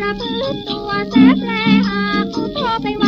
ระพื้นตัวแสบแผลหากโทรไปว่า